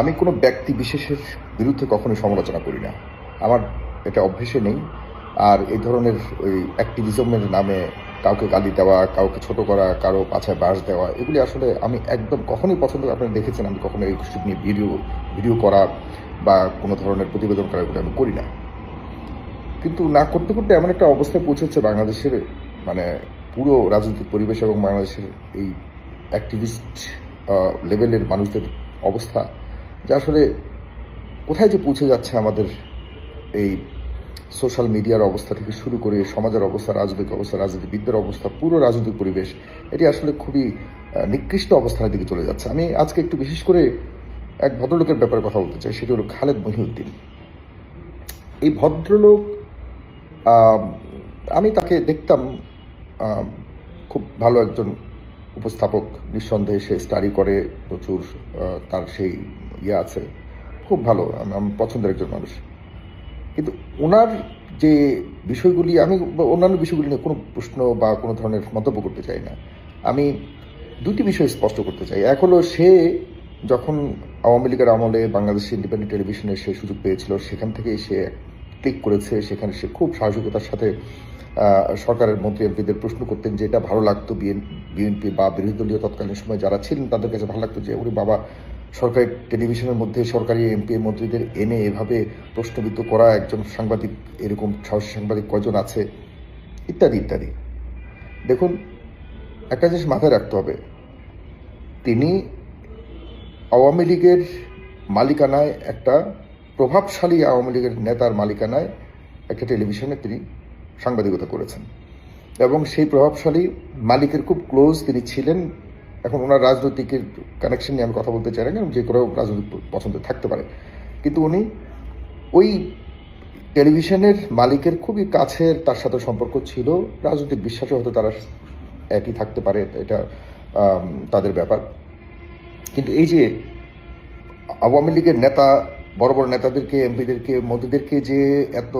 আমি কোনো ব্যক্তি বিশেষের বিরুদ্ধে কখনোই সমালোচনা করি না। আমার এটা অভ্যেসে নেই। আর এই ধরনের ওই অ্যাক্টিভিজমের নামে কাউকে গালি দেওয়া, কাউকে ছোট করা, কারও পাছায় বাস দেওয়া, এগুলি আসলে আমি একদম কখনোই পছন্দ। আপনারা দেখেছেন আমি কখনো এই নিয়ে ভিডিও ভিডিও করা বা কোনো ধরনের প্রতিবেদন করা এগুলো আমি করি না। কিন্তু না করতে করতে এমন একটা অবস্থায় পৌঁছেছে বাংলাদেশের মানে পুরো রাজনৈতিক পরিবেশ এবং বাংলাদেশের এই অ্যাক্টিভিস্ট লেভেলের মানুষদের অবস্থা। যা আসলে কোথায় যে পৌঁছে যাচ্ছে আমাদের এই সোশ্যাল মিডিয়ার অবস্থা থেকে শুরু করে সমাজের অবস্থা, রাজনৈতিক অবস্থা, রাজনীতিবিদদের অবস্থা, পুরো রাজনৈতিক পরিবেশ, এটি আসলে খুবই নিকৃষ্ট অবস্থার দিকে চলে যাচ্ছে। আমি আজকে একটু বিশেষ করে এক ভদ্রলোকের ব্যাপারে কথা বলতে চাই, সেটি হলো খালেদ মহিউদ্দিন। এই ভদ্রলোক আমি তাকে দেখতাম খুব ভালো একজন উপস্থাপক, নিঃসন্দেহে সে স্টাডি করে প্রচুর তার সেই ইয়ে আছে। খুব ভালো, আমি আমি, পছন্দের একজন মানুষ। কিন্তু ওনার যে বিষয়গুলি, আমি অন্যান্য বিষয়গুলি নিয়ে কোনো প্রশ্ন বা কোনো ধরনের মন্তব্য করতে চাই না। আমি দুটি বিষয় স্পষ্ট করতে চাই। এক হলো, সে যখন আওয়ামী লীগের আমলে বাংলাদেশ ইন্ডিপেন্ডেন্ট টেলিভিশনে সে সুযোগ পেয়েছিল, সেখান থেকেই সে ক্লিক করেছে। সেখানে সে খুব সাহসিকতার সাথে সরকারের মন্ত্রী এমপিদের প্রশ্ন করতেন যে, এটা ভালো লাগতো বিএনপি বা বিরোধী দলীয় তৎকালীন সময় যারা ছিলেন তাদের কাছে ভালো লাগতো যে ওরে বাবা সরকারি টেলিভিশনের মধ্যে সরকারি এমপি মন্ত্রীদের এনে এভাবে প্রশ্নবিদ্ধ করা, একজন সাংবাদিক, এরকম সাহসী সাংবাদিক কয়জন আছে, ইত্যাদি ইত্যাদি। দেখুন, একটা জিনিস মাথায় রাখতে হবে। তিনি আওয়ামী লীগের মালিকানায় একটা প্রভাবশালী আওয়ামী লীগের নেতার মালিকানায় একটা টেলিভিশনে তিনি সাংবাদিকতা করেছেন। এবং সেই প্রভাবশালী মালিকের খুব ক্লোজ তিনি ছিলেন এখন ওনার রাজনৈতিকের কানেকশন নিয়ে আমি কথা বলতে চাই না যে কোনো রাজনৈতিক পছন্দ থাকতে পারে। কিন্তু উনি ওই টেলিভিশনের মালিকের খুবই কাছের তার সাথে সম্পর্ক ছিল। রাজনৈতিক বিশ্বাসও হয়তো তারা একই থাকতে পারে, এটা তাদের ব্যাপার। কিন্তু এই যে আওয়ামী লীগের নেতা, বড় বড় নেতাদেরকে, এমপিদেরকে, মন্ত্রীদেরকে যে এত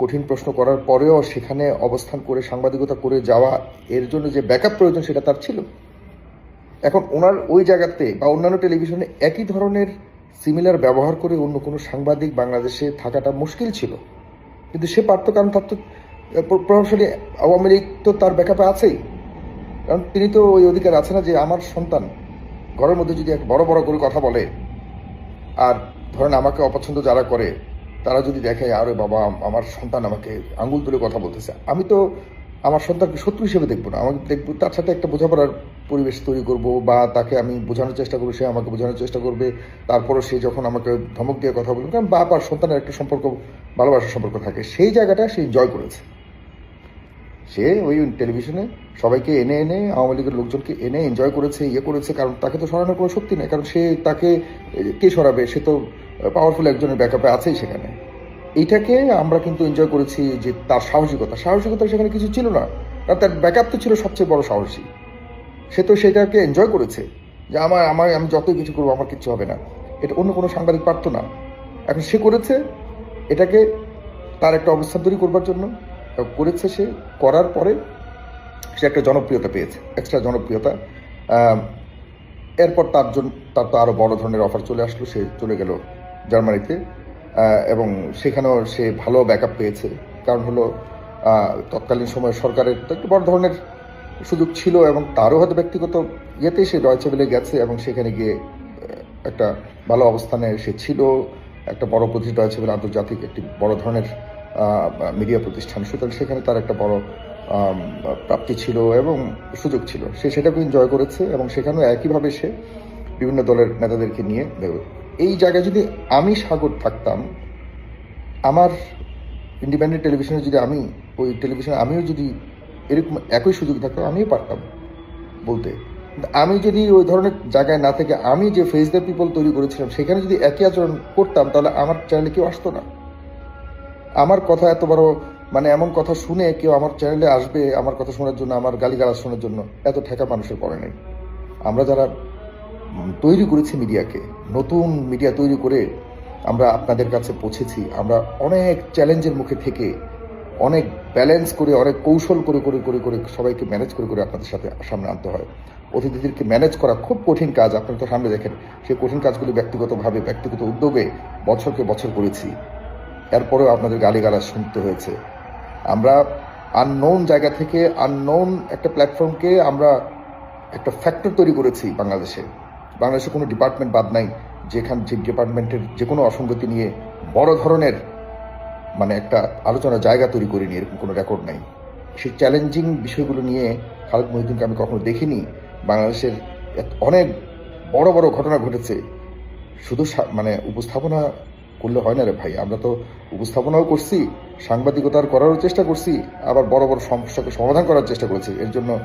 কঠিন প্রশ্ন করার পরেও সেখানে অবস্থান করে, সাংবাদিকতা করে যাওয়া, এর জন্য যে ব্যাকআপ প্রয়োজন সেটা তার ছিল। এখন ওনার ওই জায়গাতে বা অন্যান্য টেলিভিশনে একই ধরনের সিমিলার ব্যবহার করে অন্য কোনো সাংবাদিক বাংলাদেশে থাকাটা মুশকিল ছিল। কিন্তু সে পারত কারণ তার তো প্র- প্রভাবশালী আওয়ামী লীগ তো তার ব্যাকআপে আছেই। কারণ তিনি তো ওই অধিকার আছে না যে আমার সন্তান ঘরের মধ্যে যদি এক বড় বড় করে কথা বলে আর ধরেন আমাকে অপছন্দ যারা করে, তারা যদি দেখে, আরে বাবা, আমার সন্তান আমাকে আঙ্গুল তুলে কথা বলতেছে। আমি তো আমার সন্তানকে শত্রু হিসেবে দেখব না। আমাকে দেখব, তার সাথে একটা বোঝাপড়ার পরিবেশ তৈরি করব বা তাকে আমি বোঝানোর চেষ্টা করব, সে আমাকে বোঝানোর চেষ্টা করবে। তারপরও সে যখন আমাকে ধমক দিয়ে কথা বলবে, কারণ বাপ আর সন্তানের একটা সম্পর্ক, ভালোবাসার সম্পর্ক থাকে। সেই জায়গাটা সে জয় করেছে। সে ওই টেলিভিশনে সবাইকে এনে এনে, আওয়ামী লীগের লোকজনকে এনে এনজয় করেছে ইয়ে করেছে, কারণ তাকে তো সরানোর কোনো শক্তি নেই। কারণ সে তাকে, কে সরাবে? সে তো পাওয়ারফুল একজনের ব্যাকআপে আছেই সেখানে। এইটাকে আমরা কিন্তু এনজয় করেছি যে তার সাহসিকতা। সাহসিকতা সেখানে কিছু ছিল না। কারণ তার ব্যাকআপ তো ছিল সবচেয়ে বড় সাহসী। সে তো সেটাকে এনজয় করেছে, যে আমার আমার আমি যতই কিছু করব, আমার কিচ্ছু হবে না। এটা অন্য কোনো সাংবাদিক পারতো না। এখন সে করেছে, এটাকে তার একটা অবস্থান তৈরি করবার জন্য। করেছে সে, করার পরে সে একটা জনপ্রিয়তা পেয়েছে এক্সট্রা জনপ্রিয়তা। এরপর তার জন্য তার তো আরও বড় ধরনের অফার চলে আসলো, সে চলে গেল জার্মানিতে। এবং সেখানেও সে ভালো ব্যাকআপ পেয়েছে। কারণ হলো তৎকালীন সময়ে সরকারের তো একটু বড় ধরনের সুযোগ ছিল এবং তারও হয়তো ব্যক্তিগত ইয়েতে সে ডয়চে বেলে গেছে এবং সেখানে গিয়ে একটা ভালো অবস্থানে সে ছিল, একটা বড় প্রতিষ্ঠিত ডয়চে বেলে আন্তর্জাতিক একটি বড় ধরনের মিডিয়া প্রতিষ্ঠান। সুতরাং সেখানে তার একটা বড় প্রাপ্তি ছিল এবং সুযোগ ছিল। সে সেটাকে এনজয় করেছে এবং সেখানেও একইভাবে সে বিভিন্ন দলের নেতাদেরকে নিয়ে দেখবে এই জায়গায় যদি আমি সাগর থাকতাম, আমার ইন্ডিপেন্ডেন্ট টেলিভিশনে যদি আমি, ওই টেলিভিশনে আমিও যদি এরকম একই সুযোগ থাকতো আমিও পারতাম বলতে। আমি যদি ওই ধরনের জায়গায় না থেকে আমি যে ফেস দ্য পিপল তৈরি করেছিলাম, সেখানে যদি একই আচরণ করতাম, তাহলে আমার চ্যানেলে কেউ আসতো না। আমার কথা এত বড় মানে এমন কথা শুনে কেউ আমার চ্যানেলে আসবে, আমার কথা শোনার জন্য, আমার গালিগালাজ শোনার জন্য এত ঠেকা মানুষের পড়ে নেই। আমরা যারা তৈরি করেছি মিডিয়াকে, নতুন মিডিয়া তৈরি করে আমরা আপনাদের কাছে পৌঁছেছি, আমরা অনেক চ্যালেঞ্জের মুখে থেকে অনেক ব্যালেন্স করে, অনেক কৌশল করে করে করে করে সবাইকে ম্যানেজ করে করে আপনাদের সাথে সামনে আনতে হয়। অতিথিদেরকে ম্যানেজ করা খুব কঠিন কাজ, আপনারা তো সামনে দেখেন, সেই কঠিন কাজগুলি ব্যক্তিগতভাবে, ব্যক্তিগত উদ্যোগে বছরকে বছর করেছি। এরপরেও আপনাদের গালিগালাজ শুনতে হয়েছে। আমরা আননোন জায়গা থেকে আননোন একটা প্ল্যাটফর্মকে আমরা একটা ফ্যাক্টর তৈরি করেছি বাংলাদেশে। বাংলাদেশে কোনো ডিপার্টমেন্ট বাদ নাই, যেখান, যে ডিপার্টমেন্টের যে কোনো অসঙ্গতি নিয়ে বড় ধরনের মানে একটা আলোচনার জায়গা তৈরি করিনি এরকম কোনো রেকর্ড নাই। সেই চ্যালেঞ্জিং বিষয়গুলো নিয়ে খালেদ মহিউদ্দিনকে আমি কখনো দেখিনি। বাংলাদেশের অনেক বড় বড় ঘটনা ঘটেছে। শুধু মানে উপস্থাপনা করলে হয় না রে ভাই, আমরা তো উপস্থাপনাও করছি, সাংবাদিকতার করারও চেষ্টা করছি, আবার বড় বড় সমস্যাকে সমাধান করার চেষ্টা করেছি। এর জন্য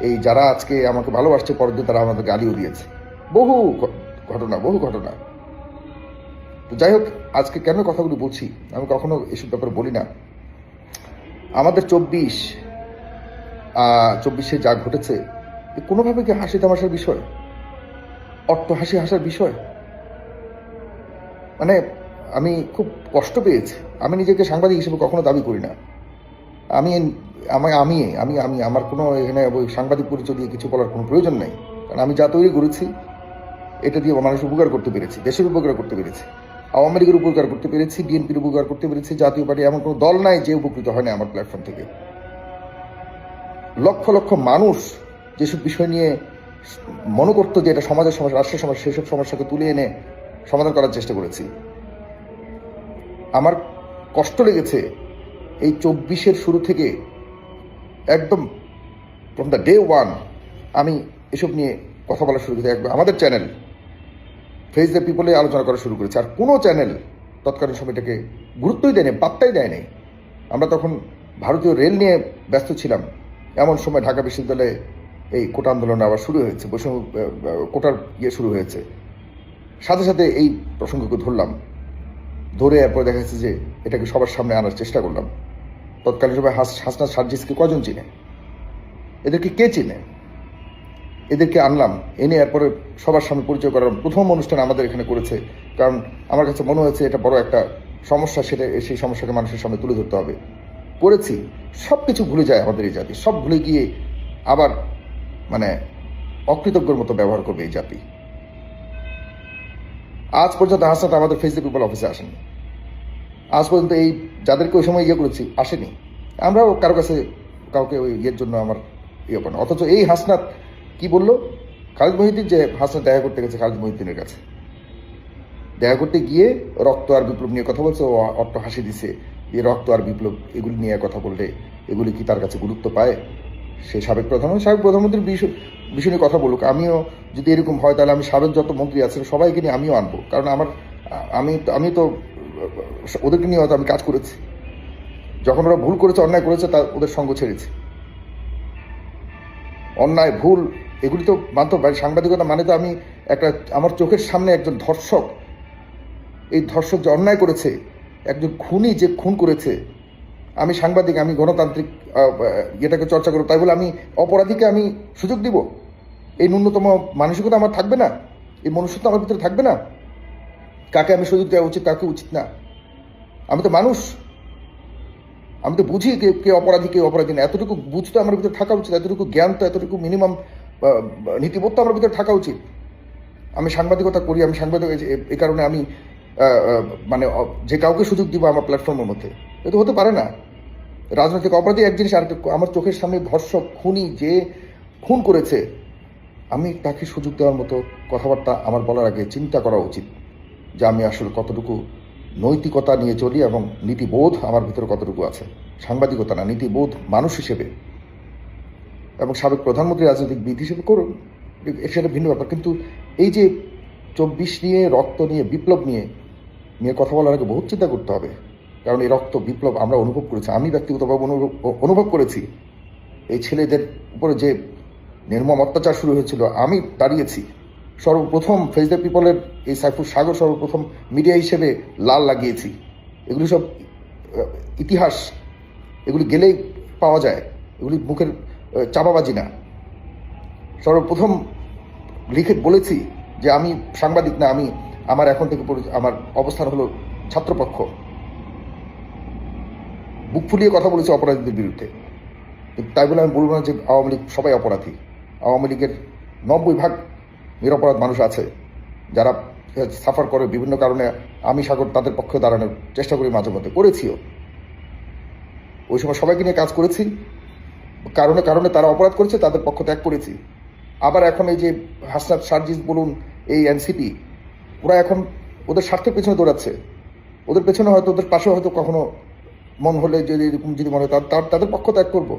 এই যারা আজকে আমাকে ভালোবাসছে, পরের দিন তারা আমাদের গালিও দিয়েছে। বহু ঘটনা বহু ঘটনা। তো যাই হোক, আজকে কেন কথাগুলো বলছি? আমি কখনো এসব ব্যাপারে বলি না। আমাদের চব্বিশ চব্বিশে যা ঘটেছে কোনোভাবে কি হাসি তামাশার বিষয়? অট্ট হাসি হাসার বিষয়? মানে আমি খুব কষ্ট পেয়েছি। আমি নিজেকে সাংবাদিক হিসেবে কখনো দাবি করি না। আমি আমি আমি আমি আমি, আমার কোনো এখানে ওই সাংবাদিক পরিচয় দিয়ে কিছু বলার কোনো প্রয়োজন নেই। কারণ আমি যা তৈরি করেছি, এটা দিয়ে মানুষ উপকার করতে পেরেছি, দেশের উপকার করতে পেরেছি। আওয়ামী লীগের উপকার করতে পেরেছি, বিএনপির উপকার করতে পেরেছি, জাতীয় পার্টি এমন কোনো দল নাই যে উপকৃত হয় না আমার প্ল্যাটফর্ম থেকে। লক্ষ লক্ষ মানুষ যেসব বিষয় নিয়ে মনে করতো যে এটা সমাজের সমস্যা, রাষ্ট্রের সমস্যা, সেসব সমস্যাকে তুলে এনে সমাধান করার চেষ্টা করেছি। আমার কষ্ট লেগেছে এই চব্বিশের শুরু থেকে একদম ফ্রম দ্য ডে ওয়ান আমি এসব নিয়ে কথা বলা শুরু করেছি একদম আমাদের চ্যানেল ফেস দ্য পিপলে আলোচনা করা শুরু করেছে। আর কোনো চ্যানেল তৎকালীন সময়টাকে গুরুত্বই দেয়নি পাত্তাই দেয়নি। আমরা তখন ভারতীয় রেল নিয়ে ব্যস্ত ছিলাম। এমন সময় ঢাকা বিশ্ববিদ্যালয়ে এই কোটা আন্দোলন আবার শুরু হয়েছে, বৈষম্য কোটার ইয়ে শুরু হয়েছে। সাথে সাথে এই প্রসঙ্গকে ধরলাম। ধরে এরপর দেখা যাচ্ছে যে এটাকে সবার সামনে আনার চেষ্টা করলাম। তৎকালীন সময় হাস হাসনাত সার্জিসকে কজন চিনে? এদেরকে কে চিনে? এদেরকে আনলাম। এনে এরপরে সবার সামনে পরিচয় করার প্রথম অনুষ্ঠান আমাদের এখানে করেছে। কারণ আমার কাছে মনে হয়েছে এটা বড় একটা সমস্যা, সেটা সেই সমস্যাকে মানুষের সামনে তুলে ধরতে হবে। করেছি। সব কিছু ভুলে যায় আমাদের এই জাতি। সব ভুলে গিয়ে আবার মানে অকৃতজ্ঞর মতো ব্যবহার করবে এই জাতি। আজ পর্যন্ত হাসনাত আমাদের ফেসবুক পিপল অফিসে আসেনি। আজ পর্যন্ত এই যাদেরকে ওই সময় ইয়ে করেছি, আসেনি। আমরাও কারও কাছে কাউকে ওই ইয়ের জন্য আমার ইয়ে করে না। অথচ এই হাসনাত কি বলল? খালিদ মহিউদ্দিন যে হাসনাত দেখা করতে গেছে খালিদ মহিউদ্দিনের কাছে। দেখা করতে গিয়ে রক্ত আর বিপ্লব নিয়ে কথা বলছে, ও অট্ট হাসি দিছে। যে রক্ত আর বিপ্লব এগুলি নিয়ে কথা বললে এগুলি কি তার কাছে গুরুত্ব পায়? সে সাবেক প্রধানমন্ত্রী সাবেক প্রধানমন্ত্রীর বিষয় বিষয় নিয়ে কথা বলুক। আমিও যদি এরকম হয়, তাহলে আমি সাবেক যত মন্ত্রী আছেন, সবাইকে নিয়ে আমিও আনব। কারণ আমার, আমি আমি তো, ওদেরকে নিয়ে হয়তো আমি কাজ করেছি। যখন ওরা ভুল করেছে, অন্যায় করেছে, তা ওদের সঙ্গ ছেড়েছে। অন্যায়, ভুল এগুলি তো মানতে। সাংবাদিকতা মানে তো আমি একটা আমার চোখের সামনে একজন ধর্ষক এই ধর্ষক যে অন্যায় করেছে একজন খুনি যে খুন করেছে আমি সাংবাদিক আমি গণতান্ত্রিক আহ, চর্চা করব তাই বলে আমি অপরাধীকে আমি সুযোগ দিব। এই ন্যূনতম মানসিকতা আমার থাকবে না এই মনুষ্যত্ব আমার ভিতরে থাকবে না। কাকে আমি সুযোগ দেওয়া উচিত কাকে উচিত না। আমি তো মানুষ। আমি তো বুঝি কে কে অপরাধী কে অপরাধী না। এতটুকু বুঝতে আমার ভিতরে থাকা উচিত এতটুকু জ্ঞান তো এতটুকু মিনিমাম নীতিবোধ তো আমার ভিতরে থাকা উচিত। আমি সাংবাদিকতা করি, আমি সাংবাদিক এই কারণে আমি মানে যে কাউকে সুযোগ দিব আমার প্ল্যাটফর্মের মধ্যে। এটা হতে পারে না। রাজনৈতিক অপরাধী এক জিনিস আর আমার চোখের সামনে ধর্ষক, খুনি যে খুন করেছে, আমি তাকে সুযোগ দেওয়ার মতো কথাবার্তা আমার বলার আগে চিন্তা করা উচিত যে আমি আসলে কতটুকু নৈতিকতা নিয়ে চলি এবং নীতিবোধ আমার ভিতরে কতটুকু আছে। সাংবাদিকতা না, নীতিবোধ মানুষ হিসেবে। এবং সাবেক প্রধানমন্ত্রী রাজনৈতিক বিদ হিসেবে করুন, সেটা ভিন্ন ব্যাপার। কিন্তু এই যে চব্বিশ নিয়ে, রক্ত নিয়ে, বিপ্লব নিয়ে নিয়ে কথা বলার আগে বহুত চিন্তা করতে হবে। কারণ এই রক্ত, বিপ্লব আমরা অনুভব করেছি। আমি ব্যক্তিগতভাবে অনুভব করেছি, এই ছেলেদের উপরে যে নির্মম অত্যাচার শুরু হয়েছিল, আমি দাঁড়িয়েছি। সর্বপ্রথম ফেস দ্য পিপলের এই সাইফুল সাগর সর্বপ্রথম মিডিয়া হিসেবে লাল লাগিয়েছি। এগুলি সব ইতিহাস, এগুলি গেলেই পাওয়া যায়। এগুলি মুখের চাপাবাজি না। সর্বপ্রথম লিখে বলেছি যে আমি সাংবাদিক না, আমি আমার এখন থেকে আমার অবস্থান হলো ছাত্রপক্ষ। বুক ফুলিয়ে কথা বলেছি অপরাধীদের বিরুদ্ধে। তাই বলে আমি বলব না যে আওয়ামী লীগ সবাই অপরাধী। আওয়ামী লীগের নব্বই ভাগ নিরপরাধ মানুষ আছে, যারা সাফার করে বিভিন্ন কারণে আমি সাগর তাদের পক্ষে দাঁড়ানোর চেষ্টা করি মাঝে মধ্যে করেছিও। ওই সময় সবাইকে নিয়ে কাজ করেছি। কারণে কারণে তারা অপরাধ করেছে, তাদের পক্ষ ত্যাগ করেছি। আবার এখন এই যে হাসনাত সার্জিস বলুন, এই এনসিপি, ওরা এখন ওদের স্বার্থের পেছনে দৌড়াচ্ছে। ওদের পেছনে হয়তো, ওদের পাশে হয়তো কখনো মন হলে যদি এরকম যদি মনে হয় তাদের পক্ষ ত্যাগ করব।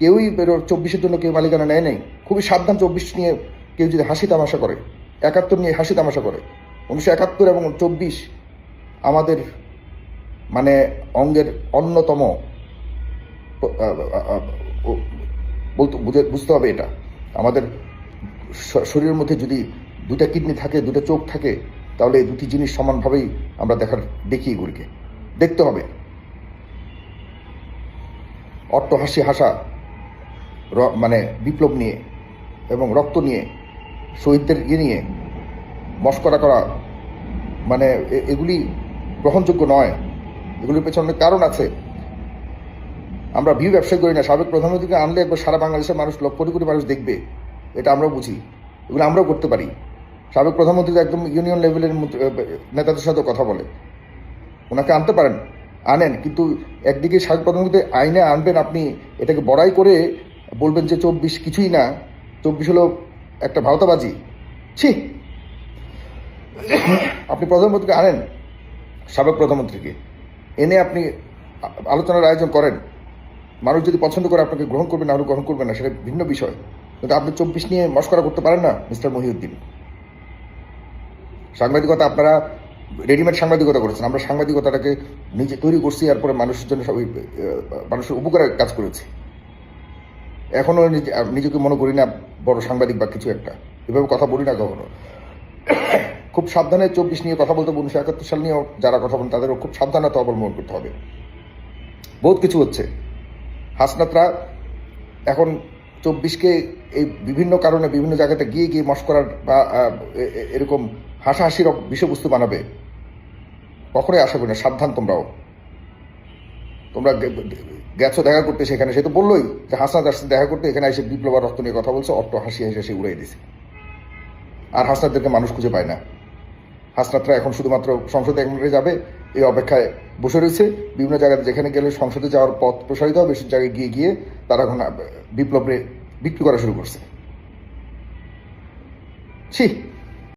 কেউই চব্বিশের জন্য কেউ মালিকানা নেয় নেই। খুবই সাবধান চব্বিশ নিয়ে কেউ যদি হাসি তামাশা করে, একাত্তর নিয়ে হাসি তামাশা করে। উনিশশো একাত্তর এবং চব্বিশ আমাদের মানে অঙ্গের অন্যতম বলতে বুঝতে হবে এটা। আমাদের শরীরের মধ্যে যদি দুটা কিডনি থাকে, দুটো চোখ থাকে, তাহলে এই দুটি জিনিস সমানভাবেই আমরা দেখার, দেখি এগুলিকে। দেখতে হবে। অট্ট হাসি মানে বিপ্লব নিয়ে এবং রক্ত নিয়ে, শহীদদের ইয়ে নিয়ে মস্করা করা মানে এগুলি গ্রহণযোগ্য নয়। এগুলির পেছনে কারণ আছে। আমরা ভিউ ব্যবসা করি না, সাবেক প্রধানমন্ত্রীকে আনলে একবার সারা বাংলাদেশের মানুষ, লক্ষ কোটি কোটি মানুষ দেখবে। এটা আমরাও বুঝি। এগুলো আমরাও করতে পারি। সাবেক প্রধানমন্ত্রী একদম ইউনিয়ন লেভেলের নেতাদের সাথে কথা বলে। ওনাকে আনতে পারেন, আনেন, কিন্তু একদিকে সাবেক প্রধানমন্ত্রী আইনে আনবেন আপনি, এটাকে বড়াই করে বলবেন যে চব্বিশ কিছুই না, চব্বিশ হলো একটা ভারতাবাজি ছি! আপনি প্রধানমন্ত্রীকে আনেন সাবেক প্রধানমন্ত্রীকে। এনে আপনি আলোচনার আয়োজন করেন। মানুষ যদি পছন্দ করে আপনাকে গ্রহণ করবে, না হলে গ্রহণ করবে না, সেটা ভিন্ন বিষয়। কিন্তু আপনি চব্বিশ নিয়ে মস্করা করতে পারেন না, মিস্টার মহিউদ্দিন। সাংবাদিকতা আপনারা রেডিমেড সাংবাদিকতা করেছেন। আমরা সাংবাদিকতাটাকে নিজে তৈরি করছি, এরপরে মানুষের জন্য সবাই মানুষের উপকারের কাজ করেছি। এখনও নিজে নিজেকে মনে করি না, বড় সাংবাদিক বা কিছু একটা। এভাবে কথা বলি না কখনো। খুব সাবধানে চব্বিশ নিয়ে কথা বলতে উনিশশো একাত্তর সাল নিয়েও যারা কথা বলেন, তাদেরও খুব সাবধানতা অবলম্বন করতে হবে। বহুত কিছু হচ্ছে। হাসনাতরা এখন চব্বিশকে এই বিভিন্ন কারণে বিভিন্ন জায়গাতে গিয়ে গিয়ে মস্করার বা এরকম হাসাহাসির বিষয়বস্তু বানাবে। কখনোই আশা করি না, সাবধান তোমরাও। তোমরা গেছো দেখা করতে সেখানে, সে তো বললোই যে হাসনাত আসছে দেখা করতে, এখানে এসে বিপ্লব রক্ত নিয়ে কথা বলছে, অট্ট হাসি হেসে সে উড়াই দিছে। আর হাসনাতদেরকে মানুষ খুঁজে পায় না। হাসনাতরা এখন শুধুমাত্র সংসদে একবারে যাবে এই অপেক্ষায় বসে রয়েছে বিভিন্ন জায়গাতে যেখানে গেলে সংসদে যাওয়ার পথ প্রসারিত হবে, সেই জায়গায় গিয়ে গিয়ে তারা এখন বিপ্লবে বিক্রি করা শুরু করছে। ছি!